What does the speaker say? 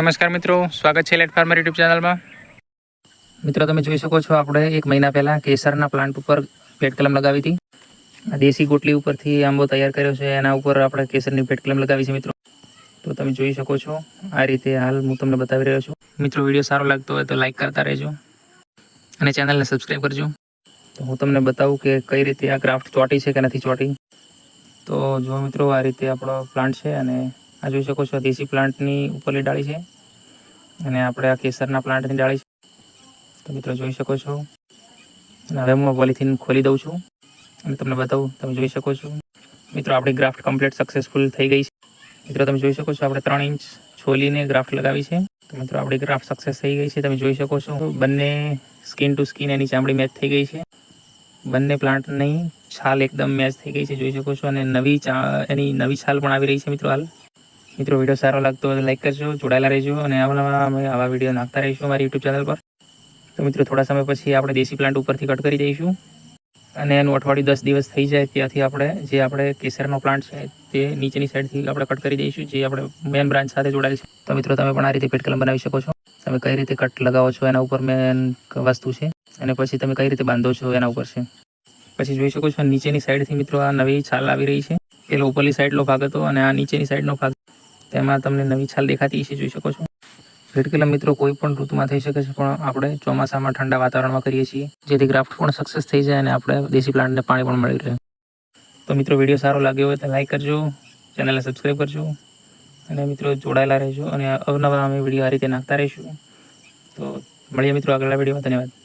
નમસ્કાર મિત્રો, સ્વાગત છે લેટ ફાર્મર યુટ્યુબ ચેનલમાં મિત્રો, તમે જોઈ શકો છો, આપણે એક મહિના પહેલાં કેસરના પ્લાન્ટ ઉપર પેટ કલમ લગાવી હતી. આ દેશી ગોટલી ઉપરથી આંબો તૈયાર કર્યો છે, એના ઉપર આપણે કેસરની પેટ કલમ લગાવી છે, મિત્રો. તો તમે જોઈ શકો છો, આ રીતે હાલ હું તમને બતાવી રહ્યો છું. મિત્રો, વીડિયો સારો લાગતો હોય તો લાઇક કરતા રહેજો અને ચેનલને સબસ્ક્રાઈબ કરજો. તો હું તમને બતાવું કે કઈ રીતે આ ક્રાફ્ટ ચોટી છે કે નથી ચોટી. તો જો મિત્રો, આ રીતે આપણો પ્લાન્ટ છે અને આ જોઈ શકો છો દેશી પ્લાન્ટની ઉપરની ડાળી છે. અને આપણે આ કેસરના પ્લાન્ટની ડાળી છે. તો મિત્રો જોઈ શકો છો. હવે હું પોલિથીન ખોલી દઉં છું. અને તમને બતાવું, તમે જોઈ શકો છો. મિત્રો, આપણી ગ્રાફ્ટ કમ્પ્લીટ સક્સેસફુલ થઈ ગઈ છે. મિત્રો, તમે જોઈ શકો છો, આપણે ત્રણ ઇંચ છોલીને ગ્રાફ્ટ લગાવી છે. તો મિત્રો, આપણી ગ્રાફ્ટ સક્સેસ થઈ ગઈ છે. તમે જોઈ શકો છો. બંને સ્કિન ટુ સ્કિન એની ચામડી મેચ થઈ ગઈ છે. બંને પ્લાન્ટની છાલ એકદમ મેચ થઈ ગઈ છે. જોઈ શકો છો. અને નવી ચા એની નવી છાલ પણ આવી રહી છે મિત્રો હાલ. મિત્રો વીડિયો સારો લાગતો હોય તો લાઈક કરજો, જોડાયેલા રહેજો અને આવા અમે આવા વીડિયો નાખતા રહીશું અમારી યુટ્યુબ ચેનલ પર. તો મિત્રો, થોડા સમય પછી આપણે દેશી પ્લાન્ટ ઉપરથી કટ કરી દઈશું. અને એનું અઠવાડિયું દસ દિવસ થઈ જાય ત્યાંથી આપણે જે આપણે કેસરનો પ્લાન્ટ છે તે નીચેની સાઈડથી આપણે કટ કરી દઈશું, જે આપણે મેન બ્રાન્ચ સાથે જોડાયેલ છે. તો મિત્રો, તમે પણ આ રીતે પેટ બનાવી શકો છો. તમે કઈ રીતે કટ લગાવો છો એના ઉપર મેન વસ્તુ છે. અને પછી તમે કઈ રીતે બાંધો છો એના ઉપર છે. પછી જોઈ શકો છો નીચેની સાઈડથી મિત્રો આ નવી છાલ આવી રહી છે. પેલો ઉપરની સાઈડનો ભાગ હતો અને આ નીચેની સાઈડનો ભાગ તેમાં તમને નવી છાલ દેખાતી છે જોઈ શકો છો. ભેટકેલા મિત્રો કોઈ પણ ઋતુમાં થઈ શકે છે, પણ આપણે ચોમાસામાં ઠંડા વાતાવરણમાં કરીએ છીએ, જેથી ગ્રાફ્ટ પણ સક્સેસ થઈ જાય અને આપણે દેશી પ્લાન્ટને પાણી પણ મળી રહે. તો મિત્રો, વીડિયો સારો લાગ્યો હોય તો લાઈક કરજો, ચેનલને સબસ્ક્રાઈબ કરજો, અને મિત્રો જોડાયેલા રહેજો, અને અવનવા અમે વીડિયો આ રીતે નાખતા રહીશું. તો મળીએ મિત્રો આગળના વિડીયોમાં, ધન્યવાદ.